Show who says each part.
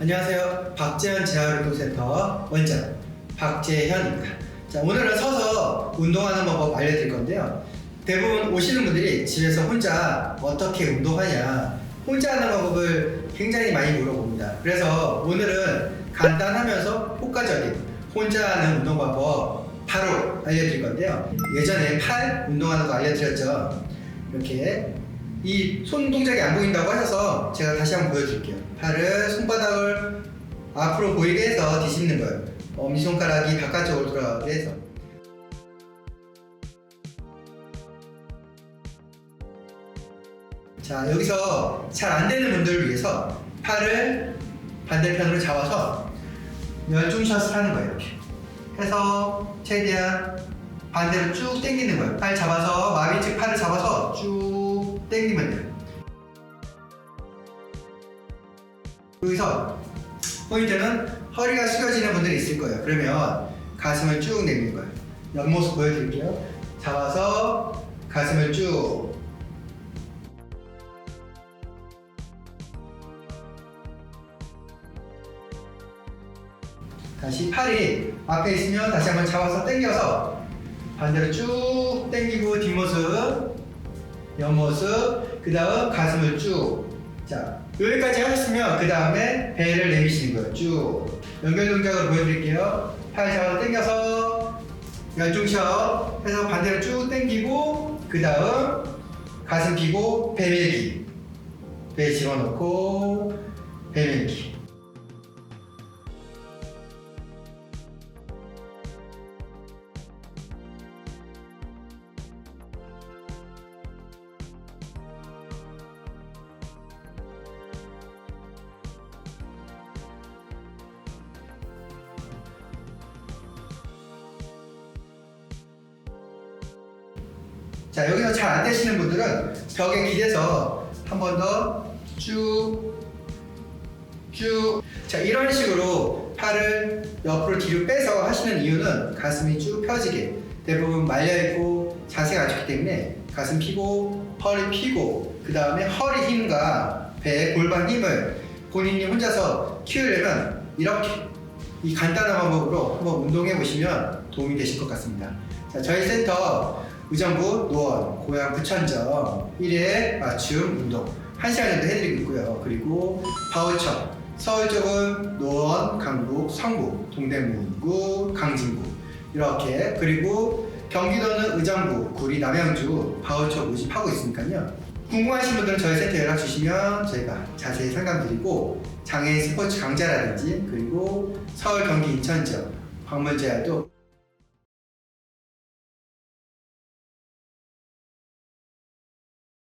Speaker 1: 안녕하세요. 박재현 재활운동센터 원장 박재현입니다. 자, 오늘은 서서 운동하는 방법 알려드릴 건데요. 대부분 오시는 분들이 집에서 혼자 어떻게 운동하냐, 혼자 하는 방법을 굉장히 많이 물어봅니다. 그래서 오늘은 간단하면서 효과적인 혼자 하는 운동 방법 바로 알려드릴 건데요. 예전에 팔 운동하는 거 알려드렸죠. 이렇게 이 손 동작이 안 보인다고 하셔서 제가 다시 한번 보여드릴게요. 팔을 손바닥을 앞으로 보이게 해서 뒤집는 거예요. 엄지손가락이 바깥쪽으로 돌아가게 해서. 자, 여기서 잘 안 되는 분들을 위해서 팔을 반대편으로 잡아서 열중샷을 하는 거예요. 이렇게. 해서 최대한 반대로 쭉 당기는 거예요. 팔 잡아서 마비 측 팔을 잡아서 쭉 당기면 돼요. 여기서 포인트는 허리가 숙여지는 분들이 있을 거예요. 그러면 가슴을 쭉 내미는 거예요. 옆모습 보여드릴게요. 잡아서 가슴을 쭉. 다시 팔이 앞에 있으면 다시 한번 잡아서 당겨서 반대로 쭉 당기고 뒷모습, 옆모습, 그 다음 가슴을 쭉. 자, 여기까지 하셨으면 그 다음에 배를 내미시는 거예요. 쭉. 연결 동작으로 보여드릴게요. 팔 잡아서 당겨서 열중셔 해서 반대로 쭉 당기고 그 다음 가슴 펴고 배 밀기. 배 집어넣고 배 밀기. 자 여기서 잘 안 되시는 분들은 벽에 기대서 한 번 더 쭉 쭉. 자 이런 식으로 팔을 옆으로 뒤로 빼서 하시는 이유는 가슴이 쭉 펴지게 대부분 말려 있고 자세가 안 좋기 때문에 가슴 피고 허리 피고 그 다음에 허리 힘과 배 골반 힘을 본인이 혼자서 키우려면 이렇게 이 간단한 방법으로 한번 운동해 보시면 도움이 되실 것 같습니다. 자, 저희 센터 의정부 노원 고양 부천점 1회 맞춤 운동 1시간 정도 해드리고 있고요. 그리고 바우처 서울 쪽은 노원, 강북, 성북, 동대문구, 강진구 이렇게 그리고 경기도는 의정부, 구리, 남양주 바우처 모집하고 있으니까요. 궁금하신 분들은 저희 센터 연락 주시면 저희가 자세히 상담드리고 장애인 스포츠 강좌라든지 그리고 서울, 경기, 인천 지역 방문 제한도